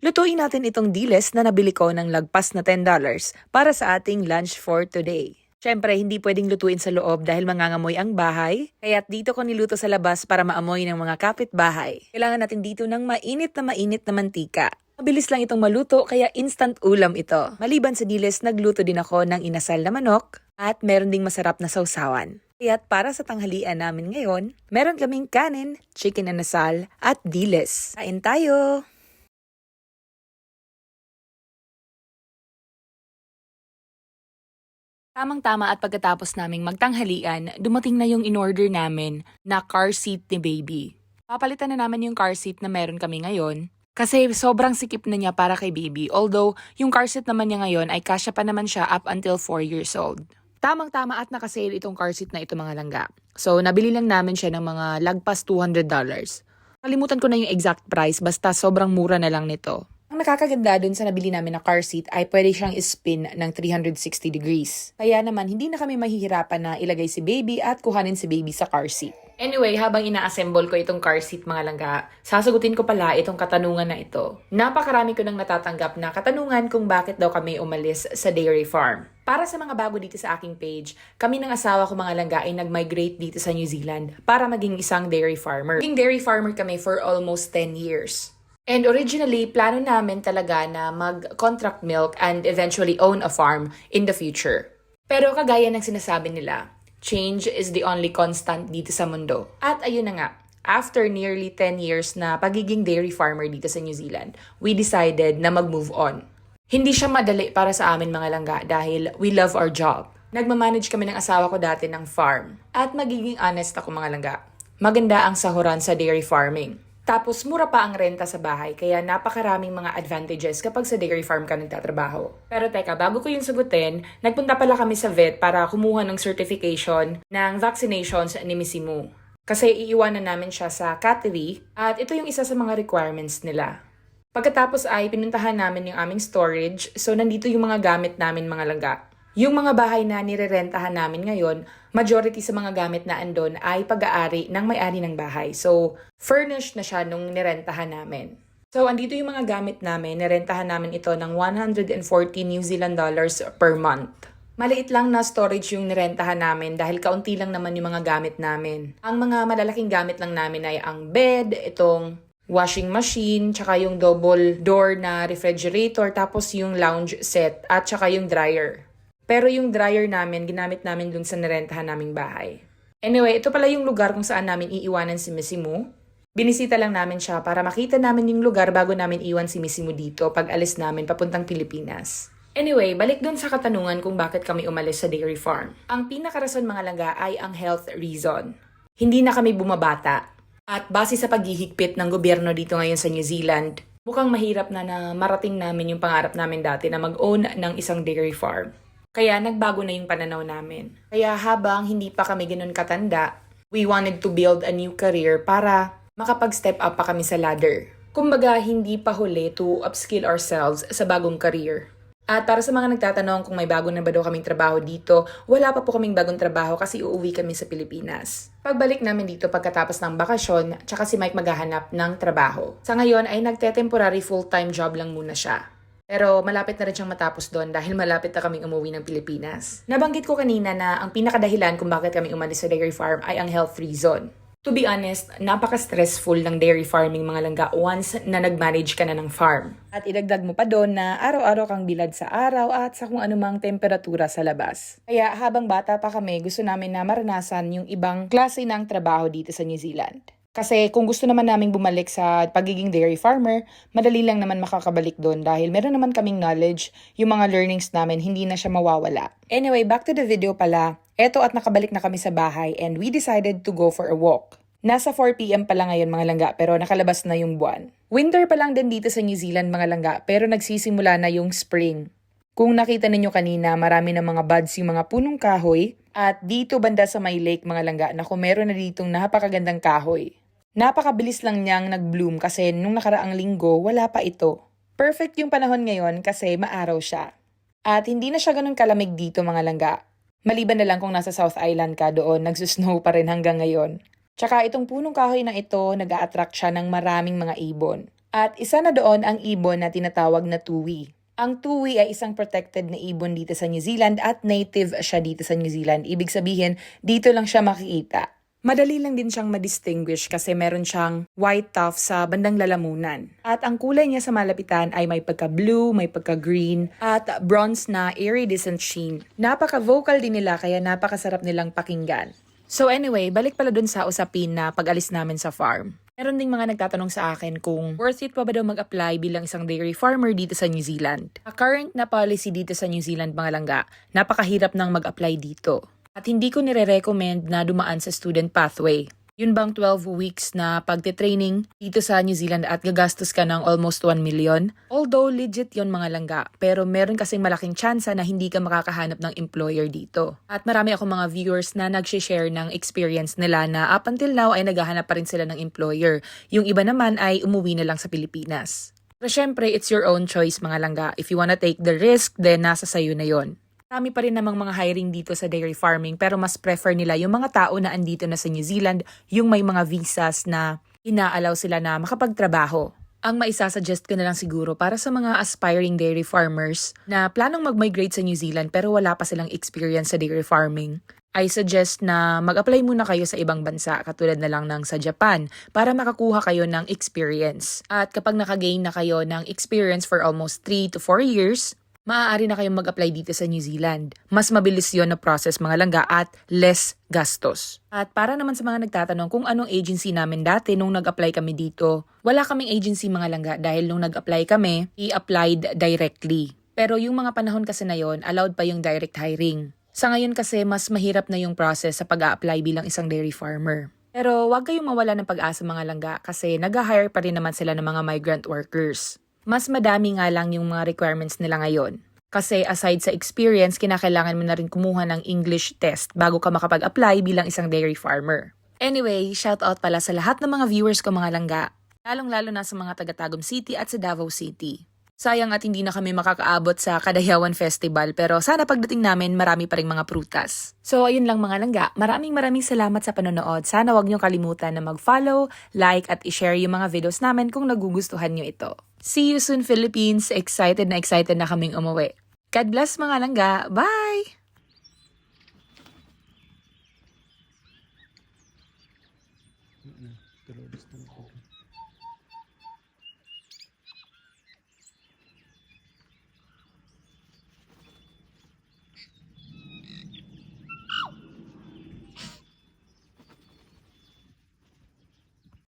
Lutuin natin itong diles na nabili ko ng lagpas na $10 para sa ating lunch for today. Siyempre, hindi pwedeng lutuin sa loob dahil mangangamoy ang bahay. Kaya't dito ko niluto sa labas para maamoy ng mga kapitbahay. Kailangan natin dito ng mainit na mainit na mantika. Mabilis lang itong maluto kaya instant ulam ito. Maliban sa diles, nagluto din ako ng inasal na manok at meron ding masarap na sausawan. Kaya't para sa tanghalian namin ngayon, meron kaming kanin, chicken na nasal at diles. Kain tayo! Tamang-tama at pagkatapos naming magtanghalian, dumating na yung in-order namin na car seat ni baby. Papalitan na namin yung car seat na meron kami ngayon kasi sobrang sikip na niya para kay baby. Although, yung car seat naman niya ngayon ay kasya pa naman siya up until 4 years old. Tamang-tama at nakasale itong car seat na ito mga langga. So, nabili lang namin siya ng mga lagpas $200. Kalimutan ko na yung exact price, basta sobrang mura na lang nito. Nakakaganda dun sa nabili namin na car seat ay pwede siyang spin ng 360 degrees. Kaya naman, hindi na kami mahihirapan na ilagay si baby at kuhanin si baby sa car seat. Anyway, habang ina-assemble ko itong car seat mga langga, sasagutin ko pala itong katanungan na ito. Napakarami ko nang natatanggap na katanungan kung bakit daw kami umalis sa dairy farm. Para sa mga bago dito sa aking page, kami ng asawa ko mga langga ay nag-migrate dito sa New Zealand para maging isang dairy farmer. Maging dairy farmer kami for almost 10 years. And originally, plano namin talaga na mag-contract milk and eventually own a farm in the future. Pero kagaya ng sinasabi nila, change is the only constant dito sa mundo. At ayun na nga, after nearly 10 years na pagiging dairy farmer dito sa New Zealand, we decided na mag-move on. Hindi siya madali para sa amin mga langga dahil we love our job. Nagmamanage kami ng asawa ko dati ng farm. At magiging honest ako mga langga, maganda ang sahuran sa dairy farming. Tapos mura pa ang renta sa bahay kaya napakaraming mga advantages kapag sa dairy farm ka nagtatrabaho. Pero teka, bago ko yung sagutin, nagpunta pala kami sa vet para kumuha ng certification ng vaccinations ni Missy Moo. Kasi iiwanan namin siya sa cattery at ito yung isa sa mga requirements nila. Pagkatapos ay pinuntahan namin yung aming storage so nandito yung mga gamit namin mga langga. Yung mga bahay na nirerentahan namin ngayon, majority sa mga gamit na andon ay pag-aari ng may-ari ng bahay. So, furnished na siya nung nirentahan namin. So, andito yung mga gamit namin. Nirentahan namin ito ng 140 New Zealand dollars per month. Maliit lang na storage yung nirentahan namin dahil kaunti lang naman yung mga gamit namin. Ang mga malalaking gamit lang namin ay ang bed, itong washing machine, tsaka yung double door na refrigerator, tapos yung lounge set, at tsaka yung dryer. Pero yung dryer namin, ginamit namin dun sa narentahan naming bahay. Anyway, ito pala yung lugar kung saan namin iiwanan si Missy Moo. Binisita lang namin siya para makita namin yung lugar bago namin iwan si Missy Moo dito pag alis namin papuntang Pilipinas. Anyway, balik dun sa katanungan kung bakit kami umalis sa dairy farm. Ang pinakarason mga langga ay ang health reason. Hindi na kami bumabata. At base sa paghihigpit ng gobyerno dito ngayon sa New Zealand, mukhang mahirap na na marating namin yung pangarap namin dati na mag-own ng isang dairy farm. Kaya nagbago na yung pananaw namin. Kaya habang hindi pa kami ganun katanda, we wanted to build a new career para makapag-step up pa kami sa ladder. Kumbaga, hindi pa huli to upskill ourselves sa bagong career. At para sa mga nagtatanong kung may bago na ba daw kaming trabaho dito, wala pa po kaming bagong trabaho kasi uuwi kami sa Pilipinas. Pagbalik namin dito pagkatapos ng bakasyon, tsaka si Mike maghahanap ng trabaho. Sa ngayon ay nagte-temporary full-time job lang muna siya. Pero malapit na rin siyang matapos doon dahil malapit na kaming umuwi ng Pilipinas. Nabanggit ko kanina na ang pinakadahilan kung bakit kami umalis sa dairy farm ay ang health reason. To be honest, napaka-stressful ng dairy farming mga langga once na nag-manage ka na ng farm. At idagdag mo pa doon na araw-araw kang bilad sa araw at sa kung anumang temperatura sa labas. Kaya habang bata pa kami, gusto namin na maranasan yung ibang klase ng trabaho dito sa New Zealand. Kasi kung gusto naman naming bumalik sa pagiging dairy farmer, madali lang naman makakabalik doon dahil meron naman kaming knowledge, yung mga learnings namin hindi na siya mawawala. Anyway, back to the video pala. Eto at nakabalik na kami sa bahay and we decided to go for a walk. Nasa 4pm pa lang ngayon mga langga pero nakalabas na yung buwan. Winter pa lang din dito sa New Zealand mga langga pero nagsisimula na yung spring. Kung nakita ninyo kanina, marami na mga buds yung mga punong kahoy at dito banda sa may lake mga langga na meron na ditong napakagandang kahoy. Napakabilis lang niyang nag-bloom kasi nung nakaraang linggo wala pa ito. Perfect yung panahon ngayon kasi maaraw siya. At hindi na siya ganun kalamig dito mga langga. Maliban na lang kung nasa South Island ka doon, nagsusnow pa rin hanggang ngayon. Tsaka itong punong kahoy na ito, nag attract siya ng maraming mga ibon. At isa na doon ang ibon na tinatawag na tuwi. Ang tuwi ay isang protected na ibon dito sa New Zealand at native siya dito sa New Zealand. Ibig sabihin, dito lang siya makikita. Madali lang din siyang ma-distinguish kasi meron siyang white tuft sa bandang lalamunan. At ang kulay niya sa malapitan ay may pagka-blue, may pagka-green, at bronze na iridescent sheen. Napaka-vocal din nila kaya napakasarap nilang pakinggan. So anyway, balik pala dun sa usapin na pag-alis namin sa farm. Meron ding mga nagtatanong sa akin kung worth it pa ba daw mag-apply bilang isang dairy farmer dito sa New Zealand. A current na policy dito sa New Zealand mga langga, napakahirap nang mag-apply dito. At hindi ko nire-recommend na dumaan sa student pathway. Yun bang 12 weeks na pagte-training dito sa New Zealand at gagastos ka ng almost 1 million? Although legit yon mga langga, pero meron kasing malaking tsansa na hindi ka makakahanap ng employer dito. At marami akong mga viewers na nag-share ng experience nila na up until now ay naghahanap pa rin sila ng employer. Yung iba naman ay umuwi na lang sa Pilipinas. Pero syempre, it's your own choice mga langga. If you wanna take the risk, then nasa sayo na yon. Marami pa rin namang mga hiring dito sa dairy farming pero mas prefer nila yung mga tao na andito na sa New Zealand, yung may mga visas na inaalaw sila na makapagtrabaho. Ang maisasuggest ko na lang siguro para sa mga aspiring dairy farmers na planong mag-migrate sa New Zealand pero wala pa silang experience sa dairy farming, I suggest na mag-apply muna kayo sa ibang bansa katulad na lang ng sa Japan para makakuha kayo ng experience. At kapag nakagain na kayo ng experience for almost 3 to 4 years, maaari na kayong mag-apply dito sa New Zealand. Mas mabilis yon na process mga langga at less gastos. At para naman sa mga nagtatanong kung anong agency namin dati nung nag-apply kami dito, wala kaming agency mga langga dahil nung nag-apply kami, i-applied directly. Pero yung mga panahon kasi na yon, allowed pa yung direct hiring. Sa ngayon kasi, mas mahirap na yung process sa pag-a-apply bilang isang dairy farmer. Pero huwag kayong mawala ng pag-asa mga langga kasi nag-hire pa rin naman sila ng mga migrant workers. Mas madami nga lang yung mga requirements nila ngayon. Kasi aside sa experience, kinakailangan mo na rin kumuha ng English test bago ka makapag-apply bilang isang dairy farmer. Anyway, shout out pala sa lahat ng mga viewers ko mga langga. Lalong-lalo na sa mga taga-Tagum City at sa Davao City. Sayang at hindi na kami makakaabot sa Kadayawan Festival pero sana pagdating namin marami pa ring mga prutas. So ayun lang mga langga, maraming maraming salamat sa panonood. Sana wag niyo kalimutan na mag-follow, like at i-share yung mga videos namin kung nagugustuhan niyo ito. See you soon Philippines! Excited na excited na kaming umuwi. God bless mga langga! Bye!